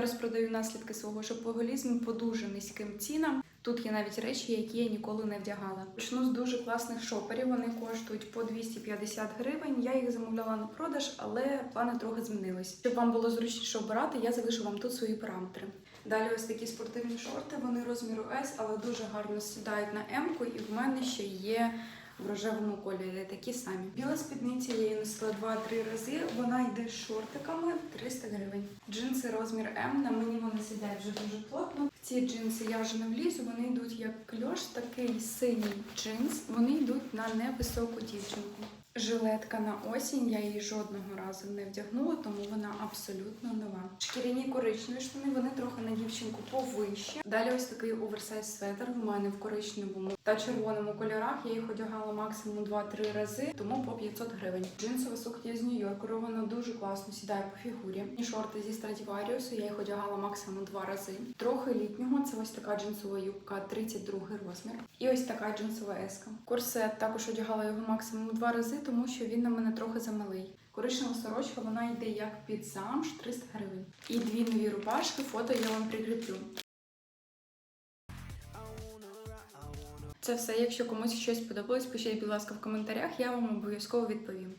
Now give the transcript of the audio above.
Розпродаю наслідки свого шопоголізму по дуже низьким цінам. Тут є навіть речі, які я ніколи не вдягала. Почну з дуже класних шоперів. Вони коштують по 250 гривень. Я їх замовляла на продаж, але плани трохи змінились. Щоб вам було зручніше обирати, я залишу вам тут свої параметри. Далі ось такі спортивні шорти. Вони розміру S, але дуже гарно сідають на М-ку, і в мене ще є в рожевому кольорі такі самі. Біла спідниця я її носила 2-3 рази. Вона йде з шортиками 300 гривень. Джинси розмір М. На мені вони сидять вже дуже плотно. Ці джинси я вже не влізу. Вони йдуть як кльош, такий синій джинс. Вони йдуть на невисоку дівчинку. Жилетка на осінь, я її жодного разу не вдягнула, тому вона абсолютно нова. Шкіряні коричневі штани, вони трохи на дівчинку повище. Далі ось такий оверсайз светр в мене в коричневому та червоному кольорах. Я їх одягала максимум 2-3 рази, тому по 500 гривень. Джинсова сукня з Нью-Йорку, вона дуже класно сідає по фігурі. І шорти зі Страдіваріусу, я їх одягала максимум 2 рази. Трохи літнього, це ось така джинсова юбка, 32 розмір. І ось така джинсова еска. Корсет також одягала його максимум 2 рази, тому що він на мене трохи замалий. Коричнева сорочка, вона йде як під замш 300 гривень. І дві нові рубашки, фото я вам прикріплю. Це все. Якщо комусь щось подобалось, пишіть, будь ласка, в коментарях, я вам обов'язково відповім.